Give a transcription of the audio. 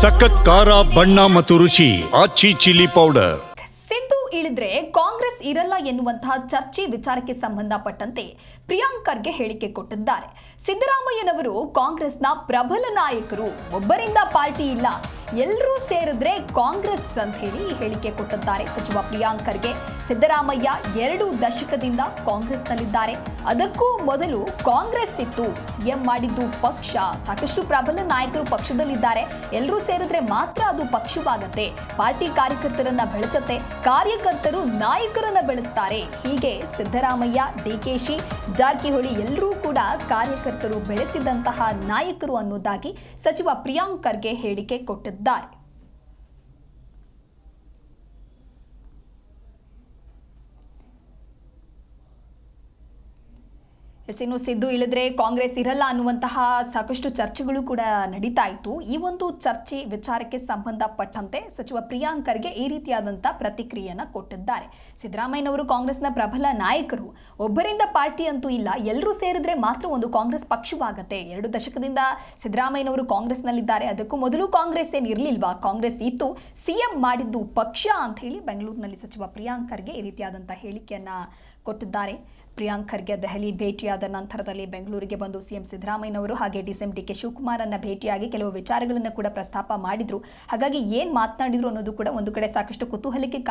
ಸಖತ್ ಖಾರ, ಬಣ್ಣ ಮತ್ತು ರುಚಿ, ಆಚಿ ಚಿಲ್ಲಿ ಪೌಡರ್. ಸಿದ್ದು ಇಳಿದ್ರೆ ಕಾಂಗ್ರೆಸ್ ಇರಲ್ಲ ಎನ್ನುವಂತಹ ಚರ್ಚೆ ವಿಚಾರಕ್ಕೆ ಸಂಬಂಧಪಟ್ಟಂತೆ ಪ್ರಿಯಾಂಕರ್ಗೆ ಹೇಳಿಕೆ ಕೊಟ್ಟಿದ್ದಾರೆ. ಸಿದ್ದರಾಮಯ್ಯನವರು ಕಾಂಗ್ರೆಸ್ನ ಪ್ರಬಲ ನಾಯಕರು, ಒಬ್ಬರಿಂದ ಪಾರ್ಟಿ ಇಲ್ಲ. ಎಲ್ಲರೂ ಸೇರಿದ್ರೆ ಕಾಂಗ್ರೆಸ್ ಅಂತ ಹೇಳಿ ಹೇಳಿಕೆ ಕೊಟ್ಟಿದ್ದಾರೆ. ಸಚಿವ ಪ್ರಿಯಾಂಕ್ ಖರ್ಗೆ, ಸಿದ್ದರಾಮಯ್ಯ ಎರಡು ದಶಕದಿಂದ ಕಾಂಗ್ರೆಸ್ನಲ್ಲಿದ್ದಾರೆ. ಅದಕ್ಕೂ ಮೊದಲು ಕಾಂಗ್ರೆಸ್ ಇತ್ತು, ಸಿಎಂ ಮಾಡಿದ್ದು ಪಕ್ಷ. ಸಾಕಷ್ಟು ಪ್ರಬಲ ನಾಯಕರು ಪಕ್ಷದಲ್ಲಿದ್ದಾರೆ. ಎಲ್ಲರೂ ಸೇರಿದ್ರೆ ಮಾತ್ರ ಅದು ಪಕ್ಷವಾಗತ್ತೆ. ಪಾರ್ಟಿ ಕಾರ್ಯಕರ್ತರನ್ನ ಬೆಳೆಸತ್ತೆ, ಕಾರ್ಯಕರ್ತರು ನಾಯಕರನ್ನ ಬೆಳೆಸ್ತಾರೆ. ಹೀಗೆ ಸಿದ್ದರಾಮಯ್ಯ ಡಿಕೆಶಿ ಜಾರಕಿಹೊಳಿ ಎಲ್ಲರೂ ಕೂಡ ಕಾರ್ಯಕರ್ತರು ಬೆಳೆಸಿದಂತಹ ನಾಯಕರು ಅನ್ನೋದಾಗಿ ಸಚಿವ ಪ್ರಿಯಾಂಕ್ ಖರ್ಗೆ ಹೇಳಿಕೆ ಕೊಟ್ಟಿದ್ದಾರೆ. dar ಎಸ್ ಇನ್ನು ಸಿದ್ದು ಇಳಿದ್ರೆ ಕಾಂಗ್ರೆಸ್ ಇರಲ್ಲ ಅನ್ನುವಂತಹ ಸಾಕಷ್ಟು ಚರ್ಚೆಗಳು ಕೂಡ ನಡೀತಾ ಇತ್ತು. ಈ ಒಂದು ಚರ್ಚೆ ವಿಚಾರಕ್ಕೆ ಸಂಬಂಧಪಟ್ಟಂತೆ ಸಚಿವ ಪ್ರಿಯಾಂಕ್ ಖರ್ಗೆ ಈ ರೀತಿಯಾದಂಥ ಪ್ರತಿಕ್ರಿಯೆಯನ್ನು ಕೊಟ್ಟಿದ್ದಾರೆ. ಸಿದ್ದರಾಮಯ್ಯನವರು ಕಾಂಗ್ರೆಸ್ನ ಪ್ರಬಲ ನಾಯಕರು. ಒಬ್ಬರಿಂದ ಪಾರ್ಟಿ ಅಂತೂ ಇಲ್ಲ ಎಲ್ಲರೂ ಸೇರಿದ್ರೆ ಮಾತ್ರ ಒಂದು ಕಾಂಗ್ರೆಸ್ ಪಕ್ಷವಾಗತ್ತೆ. ಎರಡು ದಶಕದಿಂದ ಸಿದ್ದರಾಮಯ್ಯನವರು ಕಾಂಗ್ರೆಸ್ನಲ್ಲಿದ್ದಾರೆ. ಅದಕ್ಕೂ ಮೊದಲು ಕಾಂಗ್ರೆಸ್ ಏನು ಇರಲಿಲ್ವಾ? ಕಾಂಗ್ರೆಸ್ ಇತ್ತು. ಸಿಎಂ ಮಾಡಿದ್ದು ಪಕ್ಷ ಅಂತ ಹೇಳಿ ಬೆಂಗಳೂರಿನಲ್ಲಿ ಸಚಿವ ಪ್ರಿಯಾಂಕ್ ಖರ್ಗೆ ಈ ರೀತಿಯಾದಂಥ ಹೇಳಿಕೆಯನ್ನ ಕೊಟ್ಟಿದ್ದಾರೆ. ಪ್ರಿಯಾಂಕ್ ಖರ್ಗೆ ದೆಹಲಿ ಭೇಟಿಯಾದ ನಂತರದಲ್ಲಿ ಬೆಂಗಳೂರಿಗೆ ಬಂದು ಸಿಎಂ ಸಿದ್ದರಾಮಯ್ಯನವರು ಹಾಗೆ ಡಿಸಿಎಂ ಡಿ ಕೆ ಶಿವಕುಮಾರನ್ನ ಭೇಟಿಯಾಗಿ ಕೆಲವು ವಿಚಾರಗಳನ್ನು ಕೂಡ ಪ್ರಸ್ತಾಪ ಮಾಡಿದ್ರು. ಹಾಗಾಗಿ ಏನ್ ಮಾತನಾಡಿದ್ರು ಅನ್ನೋದು ಕೂಡ ಒಂದು ಕಡೆ ಸಾಕಷ್ಟು ಕುತೂಹಲಕ್ಕೆ